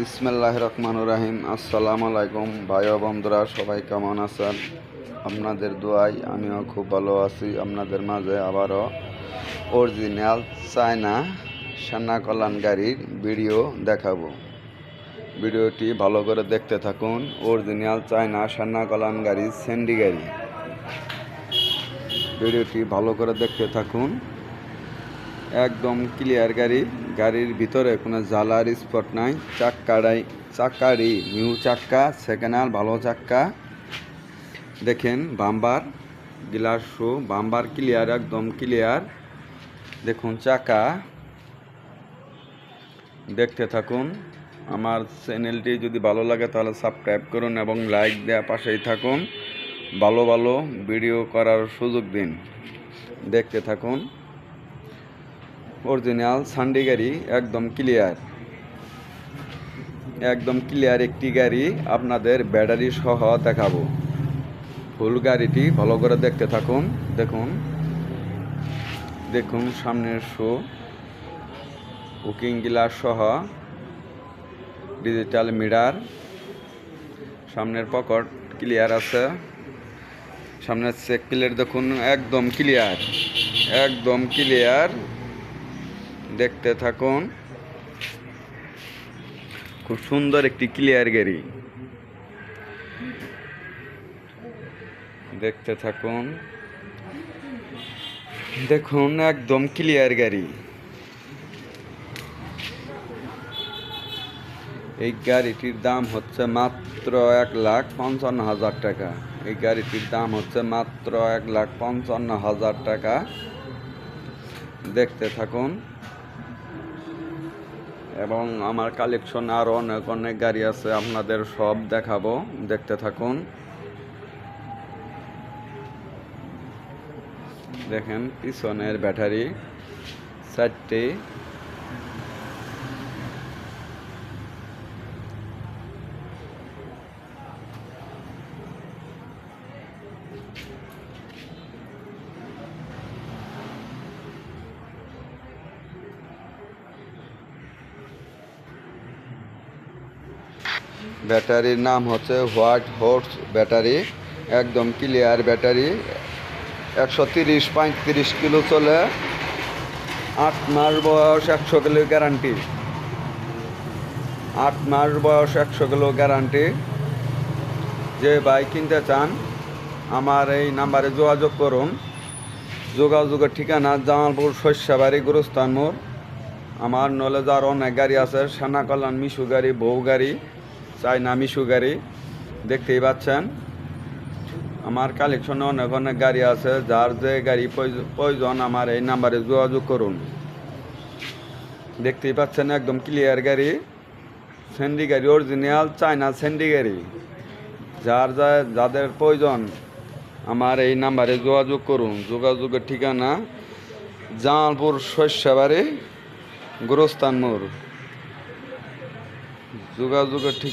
বিসমিল্লাহ রহমান রাহিম। আসসালামু আলাইকুম ভাই বন্ধুরা, সবাই কেমন আছেন? আপনাদের দোয়াই আমিও খুব ভালো আছি। আপনাদের মাঝে আবারও অরিজিনাল চায়না সান্না কল্যাণ গাড়ির ভিডিও দেখাবো। ভিডিওটি ভালো করে দেখতে থাকুন। অরিজিনাল চায়না সান্না কল্যাণ গাড়ি স্যান্ডি গাড়ি ভিডিওটি ভালো করে দেখতে থাকুন। একদম ক্লিয়ার গাড়ি। গাড়ির ভিতরে কোনো জ্বালার স্পট নাই। চাক্কাটাই চাক্কারই নিউ চাক্কা সেকেন্ড হ্যান্ড ভালো চাক্কা। দেখেন, bumper glass show bumper clear একদম ক্লিয়ার দেখুন চাকা দেখতে থাকুন। আমার চ্যানেলটি যদি ভালো লাগে, তাহলে সাবস্ক্রাইব করুন এবং লাইক দেওয়া পাশেই থাকুন। ভালো ভালো ভিডিও করার সুযোগ দিন। দেখতে থাকুন। অরিজিনাল সানডে গাড়ি, একদম ক্লিয়ার একদম ক্লিয়ার একটি গাড়ি আপনাদের ব্যাটারি সহ দেখাবো। ফুল গাড়িটি ভালো করে দেখতে থাকুন, দেখুন। দেখুন সামনের শো কুকিং গ্লাস সহ ডিজিটাল মিরার সামনের পকেট ক্লিয়ার আছে। সামনের চেক প্লেট দেখুন, একদম ক্লিয়ার একদম ক্লিয়ার দেখতে থাকুন। খুব সুন্দর একটি ক্লিয়ার গাড়ি। দেখতে থাকুন। দেখুন, একদম ক্লিয়ার গাড়ি। এই গাড়িটির দাম হচ্ছে মাত্র এক লাখ পঞ্চান্ন হাজার টাকা। এই গাড়িটির দাম হচ্ছে মাত্র এক লাখ পঞ্চান্ন হাজার টাকা। দেখতে থাকুন। এবং আমার কালেকশন আরও অনেক অনেক গাড়ি আছে, আপনাদের সব দেখাবো। দেখতে থাকুন। দেখেন, পিছনের ব্যাটারি চারটি। ব্যাটারির নাম হচ্ছে হোয়াইট হর্স ব্যাটারি, একদম ক্লিয়ার ব্যাটারি। একশো তিরিশ, পঁয়ত্রিশ কিলো চলে। আট মাস বয়স, একশো কিলো গ্যারান্টি। আট মাস বয়স, একশো কিলো গ্যারান্টি। যে বাইক কিনতে চান, আমার এই নাম্বারে যোগাযোগ করুন। যোগাযোগের ঠিকানা জামালপুর শস্যাবাড়ি গুরুস্থান মোড় আমার নলেজ আর অনেক গাড়ি আছে, সেনা কল্যাণ, মিশু গাড়ি, বউ গাড়ি। চাইনা মিশু গাড়ি দেখতেই পাচ্ছেন, আমার কালেকশনে অনেক অনেক গাড়ি আছে, যার যে গাড়ি প্রয়োজন আমার এই নাম্বারে যোগাযোগ করুন। দেখতেই পাচ্ছেন একদম ক্লিয়ার গাড়ি। স্যান্ডি গাড়ি অরিজিনাল চায়না স্যান্ডি গাড়ি। যার যা যাদের প্রয়োজন আমার এই নাম্বারে যোগাযোগ করুন। যোগাযোগের ঠিকানা জামালপুর শস্যাবাড়ি গোরস্থান মোড় যোগাযোগের ঠিক